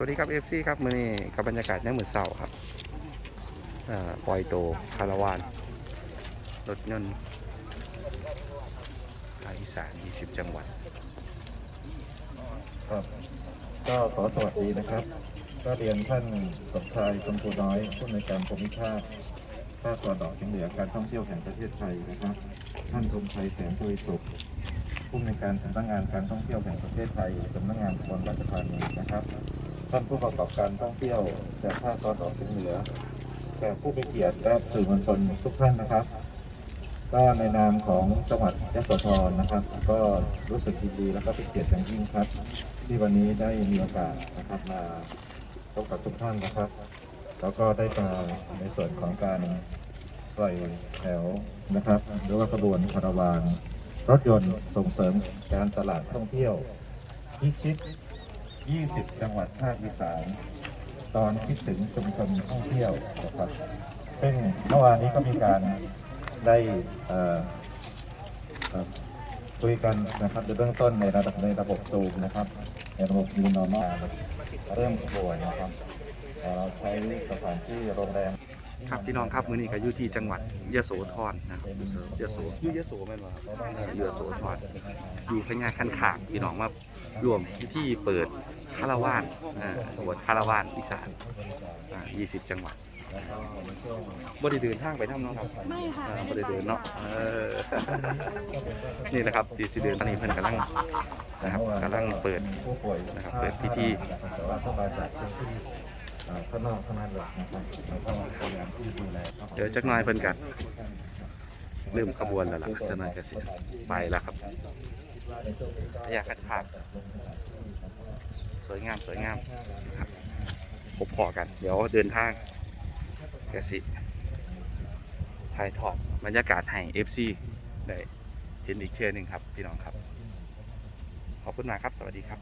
สวัสดีครับ FC ครับมือนี้กับบรรยากาศในมือเสาร์ครับอ่อปล่อยโตคาราวานรถยนต์ภาคอีสาน 20 จังหวัด ครับ ก็ขอสวัสดีนะครับ ก็เรียนท่านสมชายชมพูน้อยผู้ในการภูมิภาคภาคตะวันออกเฉียงเหนือการท่องเที่ยวแห่งประเทศไทยนะครับ ท่านธงชัยแสนทวีสุขผู้ในการสำนักงานการท่องเที่ยวแห่งประเทศไทยสำนักงานอุบลราชธานีนะครับ ท่านผู้ประกอบการท่องเที่ยวจากภาคตะวันออกเฉียงเหนือแขกผู้มีเกียรติและสื่อมวลชนทุกท่านนะครับ ก็ในนามของจังหวัดยะโสธรนะครับ ก็รู้สึกยินดีและก็เป็นเกียรติอย่างยิ่งครับ ที่วันนี้ได้มีโอกาสนะครับมาพบกับทุกท่านนะครับ แล้วก็ได้มาในส่วนของการปล่อยแถวนะครับหรือว่าขบวนคาราวาน รถยนต์ส่งเสริมการตลาดท่องเที่ยวพิชิต 20 จังหวัดภาคอีสานตอนคิดถึงชุมชนท่องเที่ยวนะครับซึ่งเมื่อวานนี้ก็มีการได้คุยกันนะครับในเบื้องต้นในระดับในระบบซูมนะครับ ในระบบยูนอร์มเริ่มขบวนนะครับเอ่อเราใช้สถานที่โรงแรม ครับพี่น้องครับมือนี้ก็อยู่ที่จังหวัดยโสธรนะครับยโสอยู่ยโสแม่นบ่ครับเออยโสธรอยู่พญาคันขากพี่น้องมารวมพิธีเปิดคาราวานเอ่อบวชคาราวานอีสานอ่า20 จังหวัดบ่ได้เดินทางไปทำเนาะครับไม่ค่ะอ่าไม่บ่ได้ได้ไปเดินเนาะเออนี่แหละครับที่สิเดินตอนนี้เพิ่นกำลังนะครับกำลังเปิดผู้ป่วยนะครับเปิดพิธีแต่ว่าเข้ามาจากพื้นที่เอ่อข้างนอกข้างในเลยนะครับแล้วก็พยายามที่ดูแลเดี๋ยวจักหน่อยเพิ่นกัเริ่มขบวนแล้วล่ะจักหน่อยก็สิไปแล้วครับพญาคันคากสวยงามสวยงามครับพบพอกัน เดี๋ยวเดินทางก็สิถ่ายทอดบรรยากาศให้ FC ได้เห็นอีกเทื่อหนึงครับ พี่น้องครับ ขอบคุณมากครับ สวัสดีครับ